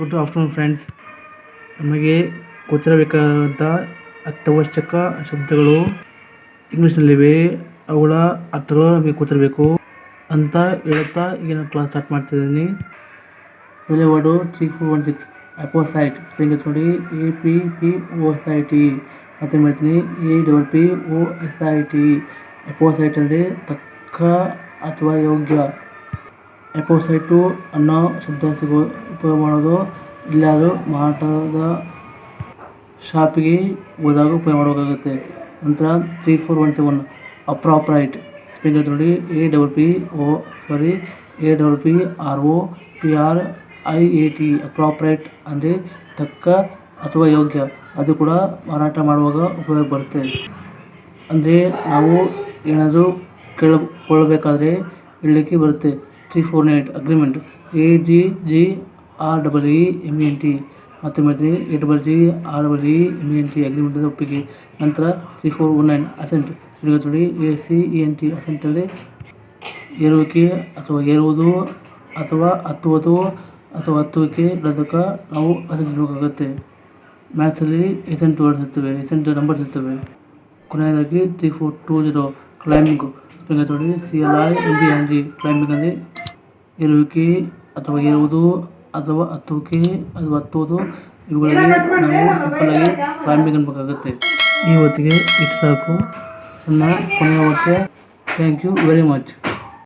Good afternoon friends ನಮಗೆ ಗೊತ್ತಿರಬೇಕಾದಂಥ ಅತ್ಯವಶ್ಯಕ ಶಬ್ದಗಳು ಇಂಗ್ಲೀಷ್ನಲ್ಲಿವೆ. ಅವುಗಳ ಅರ್ಥಗಳು ನಮಗೆ ಗೊತ್ತಿರಬೇಕು ಅಂತ ಹೇಳುತ್ತಾ ಈಗಿನ ಕ್ಲಾಸ್ ಸ್ಟಾರ್ಟ್ ಮಾಡ್ತಿದ್ದೀನಿ. ಮೇಲೆ word three four one six opposite spelling ನೋಡಿ. A P P O S I T ಮತ್ತೆ ಮಾಡ್ತೀನಿ. A double P O S I T apposite ಅಂದರೆ ತಕ್ಕ ಅಥವಾ ಯೋಗ್ಯ ಎಪೋಸೈಟು ಅನ್ನೋ ಶಬ್ದ ಸಿಗೋ ಉಪಯೋಗ ಮಾಡೋದು ಎಲ್ಲಾದರೂ ಮಾರಾಟದ ಶಾಪಿಗೆ ಹೋದಾಗ ಉಪಯೋಗ ಮಾಡಬೇಕಾಗುತ್ತೆ. ನಂತರ three four one seven appropriate spelling ನೋಡಿ A double P O sorry, A double P R O P R I A T appropriate ಅಂದರೆ ತಕ್ಕ ಅಥವಾ ಯೋಗ್ಯ. ಅದು ಕೂಡ ಮಾರಾಟ ಮಾಡುವಾಗ ಉಪಯೋಗ ಬರುತ್ತೆ. ಅಂದರೆ ನಾವು ಏನಾದರೂ ಕೇಳಿಕೊಳ್ಳಬೇಕಾದ್ರೆ ಹೇಳಲಿಕ್ಕೆ ಬರುತ್ತೆ. Three four nine agreement A G G R double E M N T ಮತ್ತೆ ಮಾಡ್ತೀನಿ A double G R double E M N T agreement ಅಂದರೆ ಒಪ್ಪಿಗೆ. ನಂತರ three four one nine ascent ನೋಡಿ A C E N T ascent ಅಂದರೆ ಏರುವಿಕೆ ಅಥವಾ ಏರುವುದು ಅಥವಾ ಹತ್ತುವುದು ಅಥವಾ ಹತ್ತುವಿಕೆ ಇರೋದಕ್ಕೆ ನಾವು ಅಸೆಂಟ್ ಇಡಬೇಕಾಗುತ್ತೆ ಮ್ಯಾಥ್ಸಲ್ಲಿ ಎಸೆಂಟ್ ವರ್ಡ್ಸ್ ಇರ್ತವೆ ಎಸೆಂಟ್ ನಂಬರ್ಸ್ ಇರ್ತವೆ. ಕೊನೆಯದಾಗಿ three four two zero climbing spelling ನೋಡಿ C L I M B N G climbing ಅಂದರೆ ಏರುವಿಕೆ ಅಥವಾ ಇರುವುದು ಅಥವಾ ಹತ್ತುವಿಕೆ ಅಥವಾ ಹತ್ತುವುದು ಇವುಗಳಲ್ಲಿ ನಾವು ಸಿಂಪಲ್ಲಾಗಿ ಪ್ರಾರಂಭಿಕ ಅನ್ಬೇಕಾಗುತ್ತೆ. ಈ ಹೊತ್ತಿಗೆ ಇಷ್ಟು ಸಾಕು. ನನ್ನ ಕೊನೆಯ ಹೊತ್ತೆ ಥ್ಯಾಂಕ್ ಯು ವೆರಿ ಮಚ್